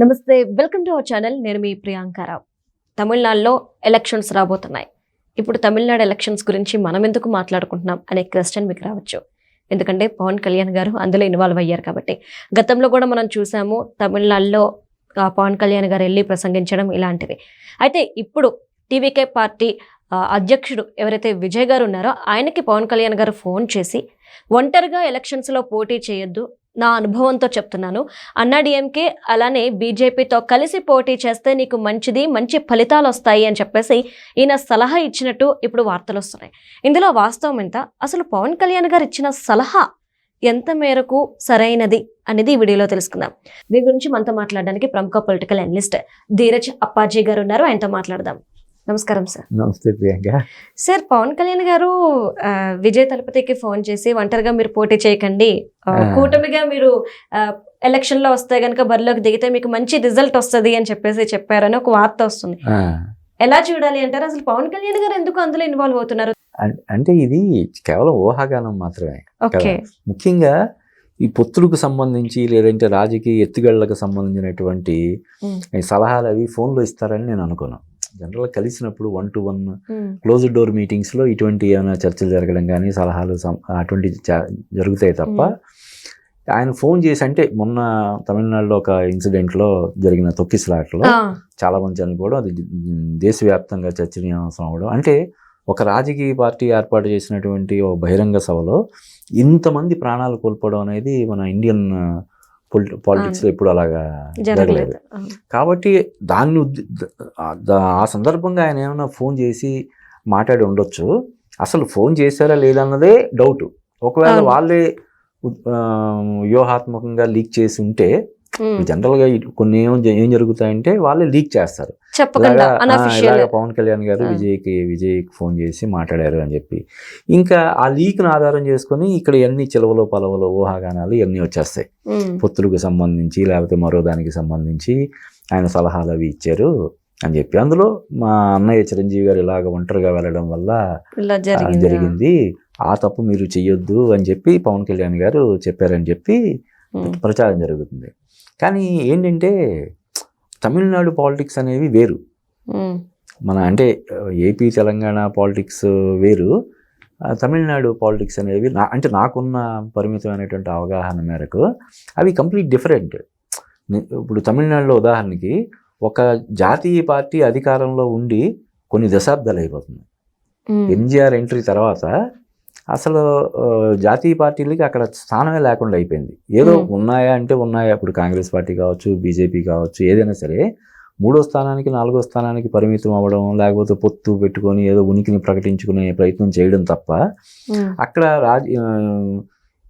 నమస్తే welcome to our channel. నేను మీ ప్రియాంకారావు తమిళనాడులో ఎలక్షన్స్ రాబోతున్నాయి. ఇప్పుడు తమిళనాడు ఎలక్షన్స్ గురించి మనం ఎందుకు మాట్లాడుకుంటున్నాం అనే క్వశ్చన్ మీకు రావచ్చు. ఎందుకంటే పవన్ కళ్యాణ్ గారు అందులో ఇన్వాల్వ్ అయ్యారు కాబట్టి. గతంలో కూడా మనం చూసాము తమిళనాడులో పవన్ కళ్యాణ్ గారు వెళ్ళి ప్రసంగించడం ఇలాంటివి. అయితే ఇప్పుడు టీవీకే పార్టీ అధ్యక్షుడు ఎవరైతే విజయ్ గారు ఉన్నారో ఆయనకి పవన్ కళ్యాణ్ గారు ఫోన్ చేసి ఒంటరిగా ఎలక్షన్స్లో పోటీ చేయొద్దు నా అనుభవంతో చెప్తున్నాను. అన్నాడీఎంకే అలానే బీజేపీతో కలిసి పోటీ చేస్తే నీకు మంచిది మంచి ఫలితాలు వస్తాయి అని చెప్పేసి ఈయన సలహా ఇచ్చినట్టు ఇప్పుడు వార్తలు వస్తున్నాయి. ఇందులో వాస్తవం ఎంత? అసలు పవన్ కళ్యాణ్ గారు ఇచ్చిన సలహా ఎంత మేరకు సరైనది అనేది ఈ వీడియోలో తెలుసుకుందాం. దీని గురించి మనతో మాట్లాడడానికి ప్రముఖ పొలిటికల్ అనలిస్ట్ ధీరజ్ అప్పాజీ గారు ఉన్నారు. ఆయనతో మాట్లాడదాం. నమస్కారం సార్. నమస్తే ప్రియాంక. సార్ పవన్ కళ్యాణ్ గారు విజయ్ తలపతికి ఫోన్ చేసి ఒంటరిగా మీరు పోటీ చేయకండి. కూటమిగా మీరు ఎలక్షన్లో వస్తే గనుక బరిలోకి దిగితే మీకు మంచి రిజల్ట్ వస్తది అని చెప్పేసి చెప్పారని ఒక వార్త వస్తుంది. ఎలా చూడాలి అంటారు? అసలు పవన్ కళ్యాణ్ గారు ఎందుకు అందులో ఇన్వాల్వ్ అవుతున్నారు? అంటే ఇది కేవలం ఊహాగానం మాత్రమే ఓకే. ముఖ్యంగా ఈ పొత్తులకు సంబంధించి లేదంటే రాజకీయ ఎత్తుగడలకు సంబంధించినటువంటి సలహాలు అవి ఫోన్లో ఇస్తారని నేను అనుకోను. జనరల్గా కలిసినప్పుడు one to one um, closed door మీటింగ్స్లో ఇటువంటి ఏమైనా చర్చలు జరగడం కానీ సలహాలు అటువంటి జరుగుతాయి తప్ప. ఆయన ఫోన్ చేసి అంటే మొన్న తమిళనాడులో ఒక ఇన్సిడెంట్లో జరిగిన తొక్కిసలాటలో చాలా మంది చనిపోవడం అది దేశవ్యాప్తంగా చర్చనీయాంశం అవ్వడం అంటే ఒక రాజకీయ పార్టీ ఏర్పాటు చేసినటువంటి ఒక బహిరంగ సభలో ఇంతమంది ప్రాణాలు కోల్పోవడం అనేది మన ఇండియన్ పాలిటిక్స్లో ఎప్పుడు అలాగా జరగలేదు. కాబట్టి దాన్ని ఆ- సందర్భంగా ఆయన ఏమైనా ఫోన్ చేసి మాట్లాడి ఉండొచ్చు. అసలు ఫోన్ చేశారా లేదన్నదే డౌట్. ఒకవేళ. వాళ్ళే వ్యూహాత్మకంగా లీక్ చేసి ఉంటే ఉమ్, జనరల్గా ఇటు కొన్ని ఏం జరుగుతాయంటే వాళ్ళే లీక్ చేస్తారు. ఇలాగా, పవన్ కళ్యాణ్ గారు. విజయ్కి విజయ్కి ఫోన్ చేసి మాట్లాడారు అని చెప్పి. ఇంకా ఆ లీక్ను ఆధారం చేసుకొని ఇక్కడ ఎన్ని చిలవలో పలవలో ఊహాగానాలు ఇవన్నీ వచ్చేస్తాయి. పొత్తులకు సంబంధించి లేకపోతే మరో దానికి సంబంధించి ఆయన సలహాలు అవి ఇచ్చారు అని చెప్పి. అందులో మా అన్నయ్య చిరంజీవి గారు ఇలాగ ఒంటరిగా వెళ్ళడం వల్ల జరిగింది? ఆ తప్పు మీరు చెయ్యొద్దు అని చెప్పి పవన్ కళ్యాణ్ గారు చెప్పారని చెప్పి ప్రచారం జరుగుతుంది. కానీ ఏంటంటే తమిళనాడు పాలిటిక్స్ అనేవి వేరు. మన అంటే ఏపీ తెలంగాణ పాలిటిక్స్ వేరు. తమిళనాడు పాలిటిక్స్ అనేవి నా అంటే నాకున్న పరిమితమైనటువంటి అవగాహన మేరకు అవి కంప్లీట్ డిఫరెంట్. ఇప్పుడు తమిళనాడులో ఉదాహరణకి ఒక జాతీయ పార్టీ అధికారంలో ఉండి కొన్ని దశాబ్దాలు అయిపోతుంది. ఎంజీఆర్ ఎంట్రీ తర్వాత అసలు జాతీయ పార్టీలకి అక్కడ స్థానమే లేకుండా అయిపోయింది. ఏదో. ఉన్నాయా అంటే ఉన్నాయా. ఇప్పుడు కాంగ్రెస్ పార్టీ కావచ్చు బీజేపీ కావచ్చు ఏదైనా సరే మూడో స్థానానికి నాలుగో స్థానానికి పరిమితం అవ్వడం లేకపోతే పొత్తు పెట్టుకొని ఏదో ఉనికిని ప్రకటించుకునే ప్రయత్నం చేయడం తప్ప అక్కడ రాజ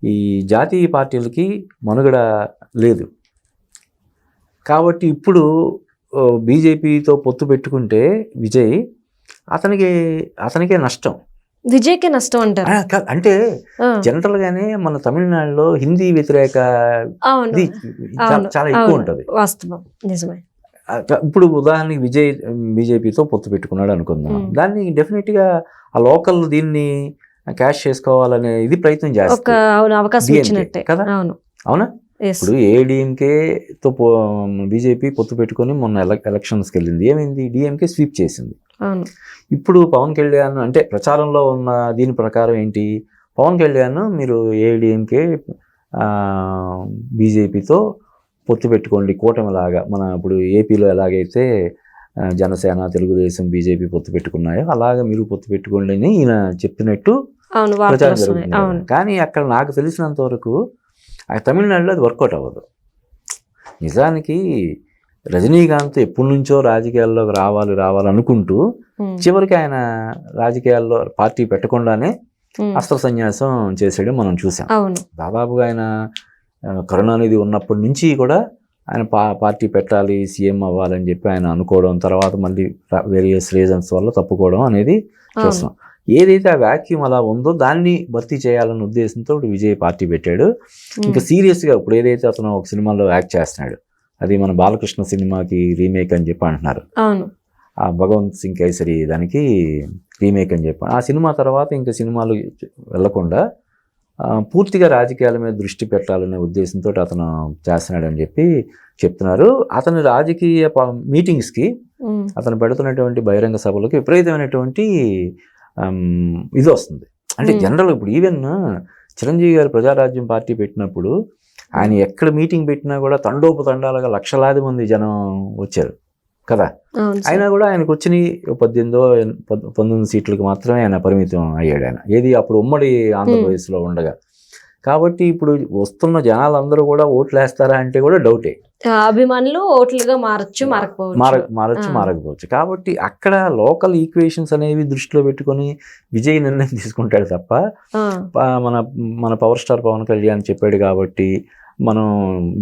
ఈ జాతీయ పార్టీలకి మనుగడ లేదు. కాబట్టి ఇప్పుడు బీజేపీతో పొత్తు పెట్టుకుంటే విజయ్ అతనికి అతనికే నష్టం. విజయ్కే నష్టం అంటారు. అంటే జనరల్ గానే మన తమిళనాడులో హిందీ వ్యతిరేక చాలా ఎక్కువ. ఉంటది. వాస్తవం. నిజమే. ఇప్పుడు ఉదాహరణకి విజయ్ బీజేపీతో పొత్తు పెట్టుకున్నాడు అనుకుందాం. దాన్ని డెఫినెట్గా ఆ లోకల్ దీన్ని క్యాష్ చేసుకోవాలనే ఇది ప్రయత్నం ఒక చేస్తుంది అవును. కదా? ఇప్పుడు ఏడీఎంకే తో బీజేపీ పొత్తు పెట్టుకొని మొన్న ఎలక్ ఎలక్షన్స్కి వెళ్ళింది. ఏమైంది? డిఎంకే స్వీప్ చేసింది. ఇప్పుడు పవన్ కళ్యాణ్ అంటే ప్రచారంలో ఉన్న దీని ప్రకారం ఏంటి? పవన్ కళ్యాణ్ మీరు ఏఐడిఎంకే బీజేపీతో పొత్తు పెట్టుకోండి. కూటమిలాగా మన ఇప్పుడు ఏపీలో ఎలాగైతే జనసేన తెలుగుదేశం బీజేపీ పొత్తు పెట్టుకున్నాయో అలాగే మీరు పొత్తు పెట్టుకోండి అని ఈయన చెప్పినట్టు ప్రచారం జరుగుతుంది. కానీ అక్కడ నాకు తెలిసినంత వరకు ఆ తమిళనాడులో అది వర్కౌట్ అవ్వదు. నిజానికి రజనీకాంత్ ఎప్పటి నుంచో రాజకీయాల్లోకి రావాలి రావాలి అనుకుంటూ ఉమ్, చివరికి ఆయన రాజకీయాల్లో పార్టీ పెట్టకుండానే అస్త్ర సన్యాసం చేసాడు మనం చూసాం. దాదాపుగా ఆయన కరుణానిధి ఉన్నప్పటి నుంచి కూడా ఆయన పా పార్టీ పెట్టాలి సీఎం అవ్వాలని చెప్పి ఆయన అనుకోవడం తర్వాత మళ్ళీ వేరియస్ రీజన్స్ వల్ల తప్పుకోవడం అనేది చూస్తున్నాం ఏదైతే ఆ వ్యాక్యూమ్ అలా ఉందో దాన్ని భర్తీ చేయాలన్న ఉద్దేశంతో విజయ్ పార్టీ పెట్టాడు. ఇంకా సీరియస్గా ఇప్పుడు ఏదైతే అతను ఒక సినిమాలో యాక్ట్ చేస్తున్నాడు అది మన బాలకృష్ణ సినిమాకి రీమేక్ అని చెప్పి అంటున్నారు. అవును. ఆ భగవంత్ సింగ్ కేసరి దానికి రీమేక్ అని చెప్పి. ఆ సినిమా తర్వాత ఇంకా సినిమాలు వెళ్ళకుండా పూర్తిగా రాజకీయాల మీద దృష్టి పెట్టాలనే ఉద్దేశంతో అతను చేస్తున్నాడని చెప్పి చెప్తున్నారు. అతని రాజకీయ మీటింగ్స్కి అతను పెడుతున్నటువంటి బహిరంగ సభలకు విపరీతమైనటువంటి ఇది వస్తుంది. అంటే. జనరల్ ఇప్పుడు ఈవెన్ చిరంజీవి గారు ప్రజారాజ్యం పార్టీ పెట్టినప్పుడు ఆయన ఎక్కడ మీటింగ్ పెట్టినా కూడా తండోపతండాలుగా లక్షలాది మంది జనం వచ్చారు. కదా. అయినా కూడా ఆయనకు వచ్చినాయి పద్దెనిమిదో పద్- పంతొమ్మిది సీట్లకు మాత్రమే ఆయన పరిమితం అయ్యాడు ఆయన. ఏది అప్పుడు ఉమ్మడి ఆంధ్రప్రదేశ్లో ఉండగా. కాబట్టి ఇప్పుడు వస్తున్న జనాలందరూ కూడా ఓట్లు వేస్తారా అంటే కూడా డౌటే. అభిమానులు ఓట్లుగా మారచ్చు మారకపోవచ్చు. మార మారచ్చు. మారకపోవచ్చు. కాబట్టి అక్కడ లోకల్ ఈక్వేషన్స్ అనేవి దృష్టిలో పెట్టుకొని విజయ్ నిర్ణయం తీసుకుంటాడు తప్ప మన మన పవర్ స్టార్ పవన్ కళ్యాణ్ చెప్పాడు కాబట్టి మనం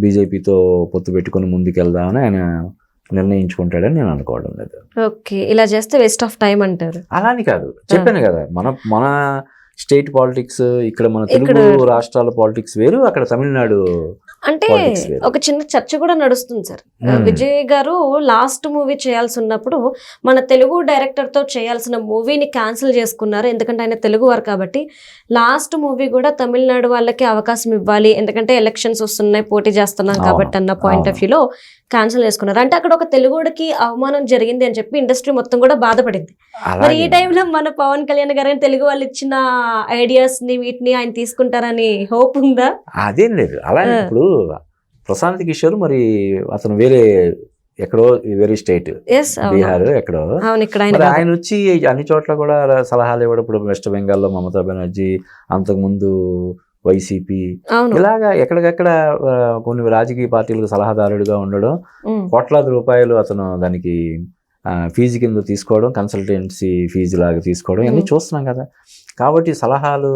బీజేపీతో పొత్తు పెట్టుకొని ముందుకెళ్దామని ఆయన నిర్ణయించుకుంటాడని నేను అనుకోవడం లేదు. ఓకే. ఇలా చేస్తే వేస్ట్ ఆఫ్ టైం అంటారు. అలా అని కాదు. చెప్పాను కదా మన మన స్టేట్ పాలిటిక్స్ ఇక్కడ మన తెలుగు రాష్ట్రాల పాలిటిక్స్ వేరు అక్కడ తమిళనాడు అంటే. ఒక చిన్న చర్చ కూడా నడుస్తుంది సార్. Hmm. విజయ్ గారు లాస్ట్ మూవీ చేయాల్సి ఉన్నప్పుడు మన తెలుగు డైరెక్టర్తో చేయాల్సిన మూవీని క్యాన్సిల్ చేసుకున్నారు. ఎందుకంటే ఆయన తెలుగు వారు కాబట్టి లాస్ట్ మూవీ కూడా తమిళనాడు వాళ్ళకి అవకాశం ఇవ్వాలి. ఎందుకంటే ఎలక్షన్స్ వస్తున్నాయి పోటీ చేస్తున్నాం కాబట్టి అన్న పాయింట్ ఆఫ్. వ్యూలో క్యాన్సిల్ చేసుకున్నారు. అంటే అక్కడ ఒక తెలుగుడికి అవమానం జరిగింది అని చెప్పి ఇండస్ట్రీ మొత్తం కూడా బాధపడింది. మరి ఈ టైంలో మన పవన్ కళ్యాణ్ గారు ఆయన తెలుగు వాళ్ళు ఇచ్చిన ఐడియాస్ని వీటిని ఆయన తీసుకుంటారని హోప్ ఉందా? అదేం లేదు. అలా. ఇప్పుడు ప్రశాంత్ కిషోర్ మరి అతను వేరే ఎక్కడో వేరే స్టేట్. బీహార్ ఎక్కడో. ఆయన వచ్చి అన్ని చోట్ల కూడా సలహాలు ఇవ్వడం ఇప్పుడు వెస్ట్ బెంగాల్లో మమతా బెనర్జీ అంతకుముందు వైసీపీ ఇలాగా ఎక్కడికక్కడ కొన్ని రాజకీయ పార్టీలకు సలహాదారుడిగా ఉండడం కోట్లాది రూపాయలు అతను దానికి ఫీజు కింద తీసుకోవడం కన్సల్టెన్సీ ఫీజు లాగా తీసుకోవడం ఇవన్నీ. చూస్తున్నాం కదా. కాబట్టి సలహాలు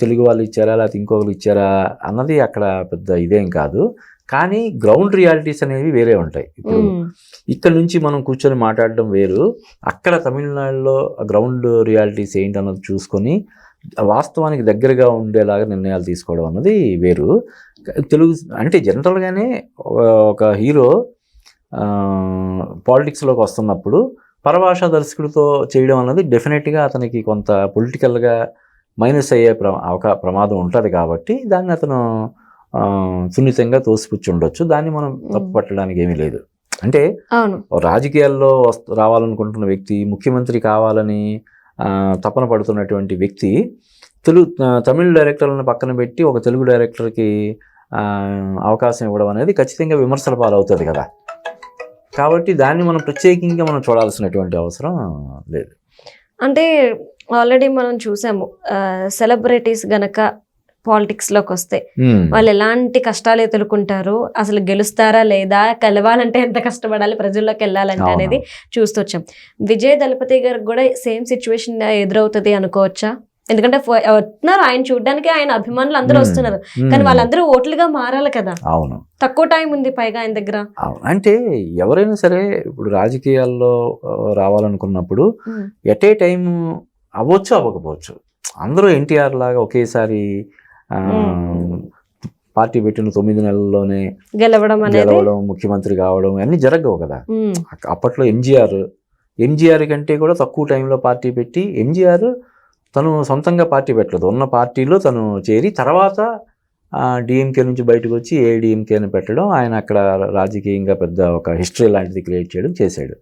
తెలుగు వాళ్ళు ఇచ్చారా లేకపోతే ఇంకొకరు ఇచ్చారా అన్నది అక్కడ పెద్ద ఇదేం కాదు. కానీ గ్రౌండ్ రియాలిటీస్ అనేవి వేరే ఉంటాయి. ఇప్పుడు ఇక్కడ నుంచి మనం కూర్చొని మాట్లాడడం వేరు. అక్కడ తమిళనాడులో గ్రౌండ్ రియాలిటీస్ ఏంటి అన్నది చూసుకొని వాస్తవానికి దగ్గరగా ఉండేలాగా నిర్ణయాలు తీసుకోవడం అన్నది వేరు. తెలుగు అంటే జనరల్గానే ఒక హీరో పాలిటిక్స్లోకి వస్తున్నప్పుడు పరభాషా దర్శకుడితో చేయడం అన్నది డెఫినెట్గా అతనికి కొంత పొలిటికల్గా మైనస్ అయ్యే అవకా ప్రమాదం ఉంటుంది కాబట్టి దాన్ని అతను సున్నితంగా తోసిపుచ్చి ఉండొచ్చు దాన్ని మనం తప్పు పట్టడానికి ఏమీ లేదు. అంటే రాజకీయాల్లో వస్తు రావాలనుకుంటున్న వ్యక్తి ముఖ్యమంత్రి కావాలని తపన పడుతున్నటువంటి వ్యక్తి తెలుగు తమిళ డైరెక్టర్లను పక్కన పెట్టి ఒక తెలుగు డైరెక్టర్కి అవకాశం ఇవ్వడం అనేది ఖచ్చితంగా విమర్శల పాలవుతుంది కదా. కాబట్టి దాన్ని మనం ప్రత్యేకంగా మనం చూడాల్సినటువంటి అవసరం లేదు. అంటే ఆల్రెడీ మనం చూసాము సెలబ్రిటీస్ గనక పాలిటిక్స్లోకి వస్తే. వాళ్ళు ఎలాంటి కష్టాలు ఎదుర్కొంటారు అసలు గెలుస్తారా లేదా కలవాలంటే ఎంత కష్టపడాలి ప్రజల్లోకి వెళ్ళాలంటే. అనేది చూస్తూ వచ్చాం విజయ్ దళపతి గారికి కూడా సేమ్ సిచ్యువేషన్ ఎదురవుతుంది అనుకోవచ్చా ఎందుకంటే వస్తున్నారు ఆయన చూడడానికి ఆయన అభిమానులు అందరూ. వస్తున్నారు. కానీ వాళ్ళందరూ ఓట్లుగా మారాలి కదా అవును తక్కువ టైం ఉంది పైగా ఆయన దగ్గర అంటే ఎవరైనా సరే ఇప్పుడు రాజకీయాల్లో రావాలనుకున్నప్పుడు ఎట్ ఏ టైం అవ్వచ్చు అవ్వకపోవచ్చు. అందరూ ఎన్టీఆర్ లాగా ఒకేసారి. పార్టీ పెట్టిన తొమ్మిది నెలల్లోనే గెలవడం గెలవడం ముఖ్యమంత్రి కావడం అన్నీ జరగవు కదా. అప్పట్లో ఎంజీఆర్ ఎంజీఆర్ కంటే కూడా తక్కువ టైంలో పార్టీ పెట్టి ఎంజీఆర్ తను సొంతంగా పార్టీ పెట్టలేదు. ఉన్న పార్టీలో తను చేరి తర్వాత డిఎంకే నుంచి బయటకు వచ్చి ఏడిఎంకేని పెట్టడం ఆయన అక్కడ రాజకీయంగా పెద్ద ఒక హిస్టరీ లాంటిది క్రియేట్ చేయడం చేశాడు.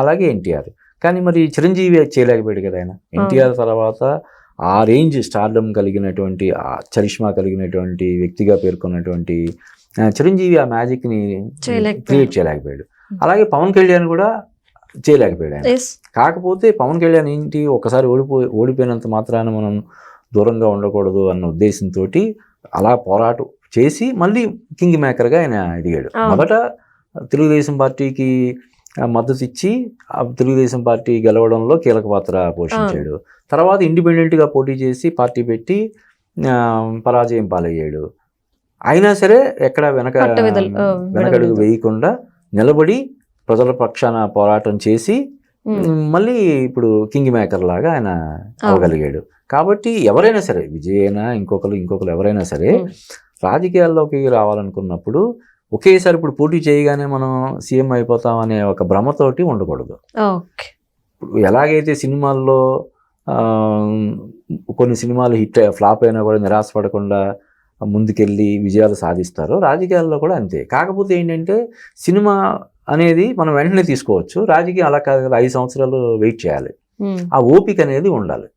అలాగే ఎన్టీఆర్. కానీ మరి చిరంజీవి చేయలేకపోయాడు కదా ఆయన. ఎన్టీఆర్ తర్వాత ఆ రేంజ్ స్టార్డమ్ కలిగినటువంటి ఆ చరిష్మా కలిగినటువంటి వ్యక్తిగా పేర్కొన్నటువంటి చిరంజీవి ఆ మ్యాజిక్ని. క్రియేట్ చేయలేకపోయాడు. అలాగే పవన్ కళ్యాణ్ కూడా చేయలేకపోయాడు ఆయన. కాకపోతే పవన్ కళ్యాణ్ ఏంటి ఒకసారి ఓడిపోయి ఓడిపోయినంత మాత్రాన మనం దూరంగా ఉండకూడదు అన్న ఉద్దేశంతో అలా పోరాటం చేసి మళ్ళీ కింగ్ మేకర్గా ఆయన ఎదిగాడు. మొదట తెలుగుదేశం పార్టీకి మద్దతు ఇచ్చి తెలుగుదేశం పార్టీ గెలవడంలో కీలక పాత్ర పోషించాడు. తర్వాత ఇండిపెండెంట్గా పోటీ చేసి పార్టీ పెట్టి పరాజయం పాలయ్యాడు. అయినా సరే ఎక్కడ వెనక వెనకడుగు. వేయకుండా నిలబడి ప్రజల పక్షాన పోరాటం చేసి మళ్ళీ ఇప్పుడు కింగ్ మేకర్ లాగా ఆయన అవ్వగలిగాడు. కాబట్టి ఎవరైనా సరే విజయ్ అయినా ఇంకొకరు ఇంకొకరు ఎవరైనా సరే. రాజకీయాల్లోకి రావాలనుకున్నప్పుడు ఒకేసారి ఇప్పుడు పోటీ చేయగానే మనం సీఎం అయిపోతాం అనే ఒక భ్రమతోటి ఉండకూడదు. ఓకే. ఇప్పుడు ఎలాగైతే సినిమాల్లో కొన్ని సినిమాలు హిట్ ఫ్లాప్ అయినా కూడా నిరాశపడకుండా ముందుకెళ్ళి విజయాలు సాధిస్తారో రాజకీయాల్లో కూడా అంతే. కాకపోతే ఏంటంటే సినిమా అనేది మనం వెంటనే తీసుకోవచ్చు. రాజకీయం అలా కాదు కదా ఐదు సంవత్సరాలు వెయిట్ చేయాలి. ఆ ఓపిక అనేది ఉండాలి.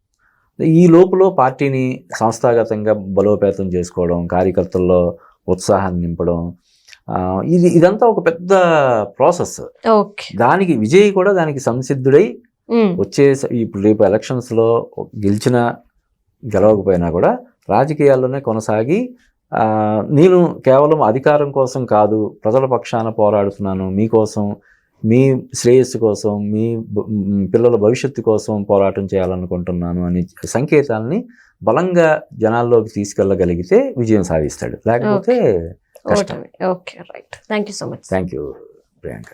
ఈ లోపల పార్టీని సంస్థాగతంగా బలోపేతం చేసుకోవడం కార్యకర్తల్లో ఉత్సాహాన్ని నింపడం ఇది ఇదంతా ఒక పెద్ద ప్రాసెస్. దానికి విజయ్ కూడా దానికి సంసిద్ధుడై వచ్చే ఇప్పుడు రేపు ఎలక్షన్స్లో గెలిచినా గెలవకపోయినా కూడా రాజకీయాల్లోనే కొనసాగి నేను కేవలం అధికారం కోసం కాదు ప్రజల పక్షాన పోరాడుతున్నాను మీకోసం మీ శ్రేయస్సు కోసం మీ పిల్లల భవిష్యత్తు కోసం పోరాటం చేయాలనుకుంటున్నాను అని సంకేతాలని బలంగా జనాల్లోకి తీసుకెళ్ళగలిగితే విజయం సాధిస్తాడు. లేకపోతే ఓటమి okay right thank you so much thank you Priyanka